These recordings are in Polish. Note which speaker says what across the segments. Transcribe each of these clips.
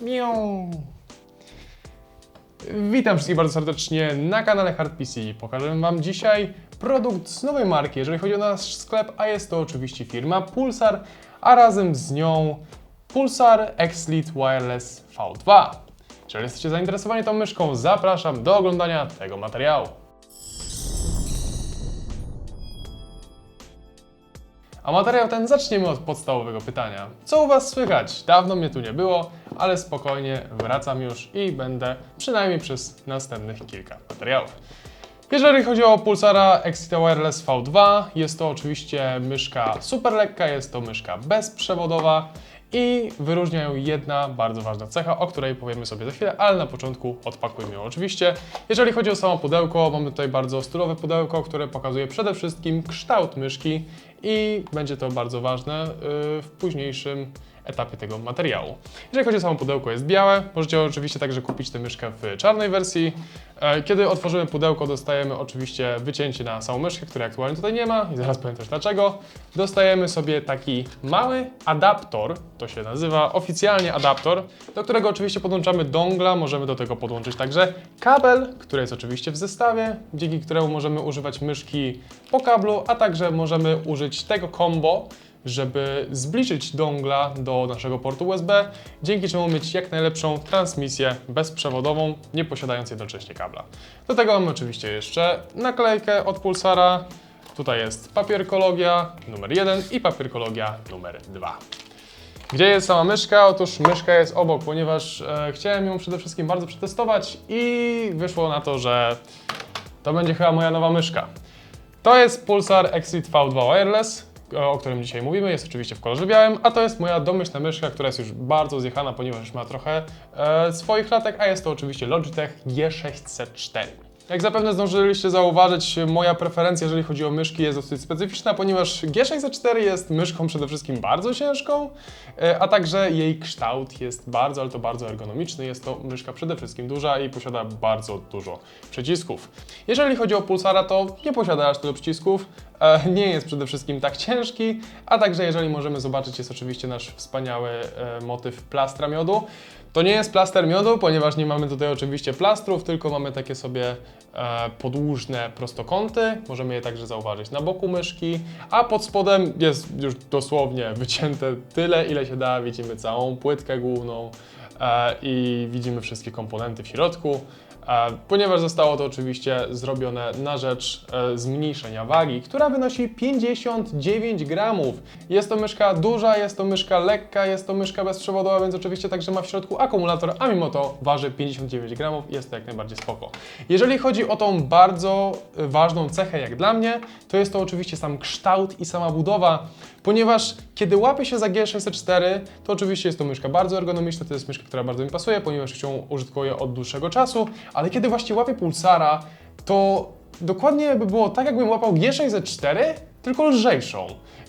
Speaker 1: Miau. Witam wszystkich bardzo serdecznie na kanale Hard PC. Pokażę Wam dzisiaj produkt z nowej marki, jeżeli chodzi o nasz sklep, a jest to oczywiście firma Pulsar, a razem z nią Pulsar X-Lite Wireless V2. Jeżeli jesteście zainteresowani tą myszką, zapraszam do oglądania tego materiału. A materiał ten zaczniemy od podstawowego pytania. Co u Was słychać? Dawno mnie tu nie było, ale spokojnie wracam już i będę przynajmniej przez następnych kilka materiałów. Jeżeli chodzi o Pulsara Exita Wireless V2, jest to oczywiście myszka super lekka, jest to myszka bezprzewodowa i wyróżnia ją jedna bardzo ważna cecha, o której powiemy sobie za chwilę, ale na początku odpakujmy ją oczywiście. Jeżeli chodzi o samo pudełko, mamy tutaj bardzo stylowe pudełko, które pokazuje przede wszystkim kształt myszki i będzie to bardzo ważne yy, w późniejszym etapie tego materiału. Jeżeli chodzi o samo pudełko, jest białe. Możecie oczywiście także kupić tę myszkę w czarnej wersji. E, Kiedy otworzymy pudełko, dostajemy oczywiście wycięcie na samą myszkę, której aktualnie tutaj nie ma i zaraz powiem też dlaczego. Dostajemy sobie taki mały adaptor, to się nazywa oficjalnie adaptor, do którego oczywiście podłączamy dongla, możemy do tego podłączyć także kabel, który jest oczywiście w zestawie, dzięki któremu możemy używać myszki po kablu, a także możemy użyć tego combo, żeby zbliżyć dongla do naszego portu USB, dzięki czemu mieć jak najlepszą transmisję bezprzewodową, nie posiadając jednocześnie kabla. Do tego mamy oczywiście jeszcze naklejkę od Pulsara. Tutaj jest papierkologia numer 1 i papierkologia numer 2. Gdzie jest sama myszka? Otóż myszka jest obok, ponieważ e, chciałem ją przede wszystkim bardzo przetestować i wyszło na to, że to będzie chyba moja nowa myszka. To jest Pulsar Exit V2 Wireless, o którym dzisiaj mówimy. Jest oczywiście w kolorze białym, a to jest moja domyślna myszka, która jest już bardzo zjechana, ponieważ już ma trochę e, swoich latek, a jest to oczywiście Logitech G604. Jak zapewne zdążyliście zauważyć, moja preferencja, jeżeli chodzi o myszki, jest dosyć specyficzna, ponieważ G604 jest myszką przede wszystkim bardzo ciężką, e, a także jej kształt jest bardzo, ale to bardzo ergonomiczny. Jest to myszka przede wszystkim duża i posiada bardzo dużo przycisków. Jeżeli chodzi o Pulsara, to nie posiada aż tylu przycisków, nie jest przede wszystkim tak ciężki, a także jeżeli możemy zobaczyć, jest oczywiście nasz wspaniały e, motyw plastra miodu. To nie jest plaster miodu, ponieważ nie mamy tutaj oczywiście plastrów, tylko mamy takie sobie e, podłużne prostokąty. Możemy je także zauważyć na boku myszki, a pod spodem jest już dosłownie wycięte tyle, ile się da. Widzimy całą płytkę główną e, i widzimy wszystkie komponenty w środku. E, Ponieważ zostało to oczywiście zrobione na rzecz e, zmniejszenia wagi, która wynosi 59 gramów. Jest to myszka duża, jest to myszka lekka, jest to myszka bezprzewodowa, więc oczywiście także ma w środku akumulator, a mimo to waży 59 gramów jest to jak najbardziej spoko. Jeżeli chodzi o tą bardzo e, ważną cechę jak dla mnie, to jest to oczywiście sam kształt i sama budowa, ponieważ kiedy łapię się za G604, to oczywiście jest to myszka bardzo ergonomiczna, to jest myszka, która bardzo mi pasuje, ponieważ już ją użytkuję od dłuższego czasu, ale kiedy właśnie łapię Pulsara, to dokładnie by było tak, jakbym łapał G604, tylko lżejszą.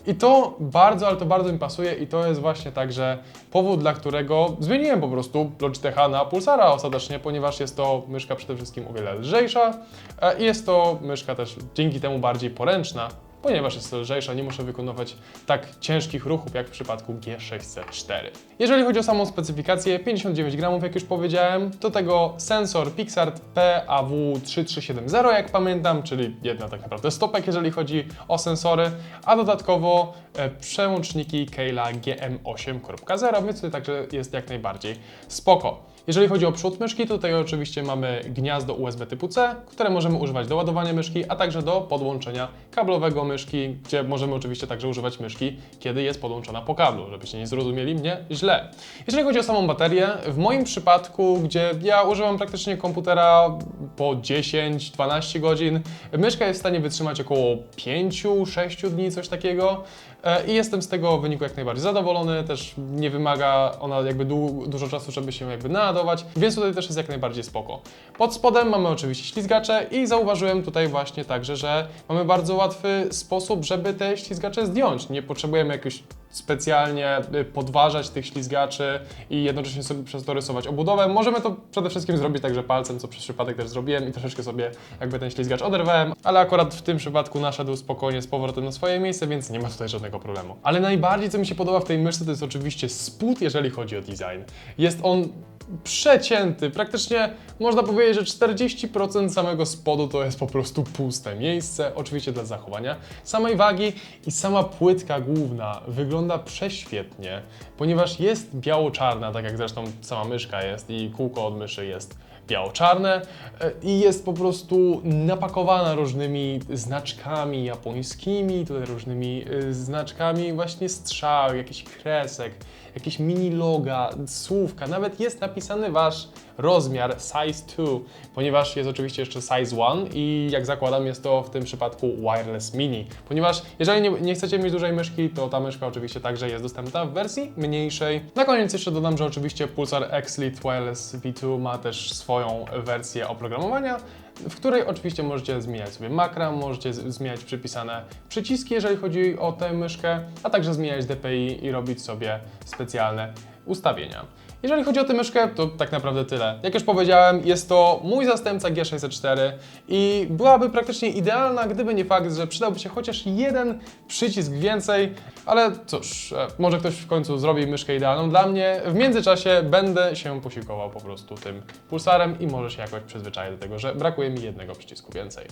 Speaker 1: I to bardzo, ale to bardzo mi pasuje i to jest właśnie także powód, dla którego zmieniłem po prostu Logitecha na Pulsara ostatecznie, ponieważ jest to myszka przede wszystkim o wiele lżejsza e, i jest to myszka też dzięki temu bardziej poręczna, ponieważ jest lżejsza, nie muszę wykonywać tak ciężkich ruchów jak w przypadku G604. Jeżeli chodzi o samą specyfikację, 59 gramów, jak już powiedziałem, do tego sensor Pixart PAW3370, jak pamiętam, czyli jedna tak naprawdę stopek, jeżeli chodzi o sensory, a dodatkowo e, przełączniki Keila GM8.0, więc tutaj także jest jak najbardziej spoko. Jeżeli chodzi o przód myszki, to tutaj oczywiście mamy gniazdo USB typu C, które możemy używać do ładowania myszki, a także do podłączenia kablowego myszki, gdzie możemy oczywiście także używać myszki, kiedy jest podłączona po kablu, żebyście nie zrozumieli mnie źle. Jeżeli chodzi o samą baterię, w moim przypadku, gdzie ja używam praktycznie komputera po 10-12 godzin, myszka jest w stanie wytrzymać około 5-6 dni, coś takiego. E, I jestem z tego wyniku jak najbardziej zadowolony, też nie wymaga ona jakby du dużo czasu, żeby się jakby naładować, więc tutaj też jest jak najbardziej spoko. Pod spodem mamy oczywiście ślizgacze i zauważyłem tutaj właśnie także, że mamy bardzo łatwy sposób, żeby te ślizgacze zdjąć. Nie potrzebujemy jakiegoś specjalnie y, podważać tych ślizgaczy i jednocześnie sobie przez to rysować obudowę. Możemy to przede wszystkim zrobić także palcem, co przez przypadek też zrobiłem i troszeczkę sobie jakby ten ślizgacz oderwałem, ale akurat w tym przypadku naszedł spokojnie z powrotem na swoje miejsce, więc nie ma tutaj żadnego problemu. Ale najbardziej co mi się podoba w tej myszce to jest oczywiście spód, jeżeli chodzi o design. Jest on przecięty. Praktycznie można powiedzieć, że 40% samego spodu to jest po prostu puste miejsce, oczywiście dla zachowania samej wagi i sama płytka główna wygląda prześwietnie, ponieważ jest biało-czarna, tak jak zresztą sama myszka jest i kółko od myszy jest biało-czarne e, i jest po prostu napakowana różnymi znaczkami japońskimi, tutaj różnymi y, znaczkami właśnie strzał, jakichś kresek, jakieś mini loga, słówka, nawet jest napisany wasz rozmiar size 2, ponieważ jest oczywiście jeszcze size 1 i jak zakładam jest to w tym przypadku wireless mini, ponieważ jeżeli nie, nie chcecie mieć dużej myszki, to ta myszka oczywiście także jest dostępna w wersji mniejszej. Na koniec jeszcze dodam, że oczywiście Pulsar X Lite Wireless V2 ma też swoją wersję oprogramowania, w której oczywiście możecie zmieniać sobie makra, możecie zmieniać przypisane przyciski, jeżeli chodzi o tę myszkę, a także zmieniać DPI i robić sobie specjalne ustawienia. Jeżeli chodzi o tę myszkę, to tak naprawdę tyle. Jak już powiedziałem, jest to mój zastępca G604 i byłaby praktycznie idealna, gdyby nie fakt, że przydałby się chociaż jeden przycisk więcej, ale cóż, e, może ktoś w końcu zrobi myszkę idealną dla mnie. W międzyczasie będę się posiłkował po prostu tym pulsarem i może się jakoś przyzwyczaję do tego, że brakuje mi jednego przycisku więcej.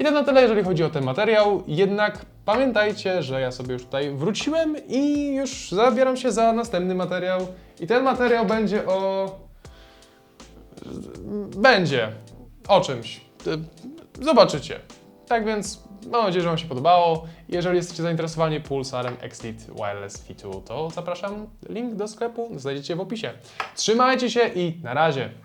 Speaker 1: I to na tyle, jeżeli chodzi o ten materiał, jednak pamiętajcie, że ja sobie już tutaj wróciłem i już zabieram się za następny materiał. I ten materiał będzie o. Będzie o czymś. Zobaczycie. Tak więc mam nadzieję, że Wam się podobało. Jeżeli jesteście zainteresowani Pulsarem Exit Wireless V2, to zapraszam. Link do sklepu znajdziecie w opisie. Trzymajcie się i na razie.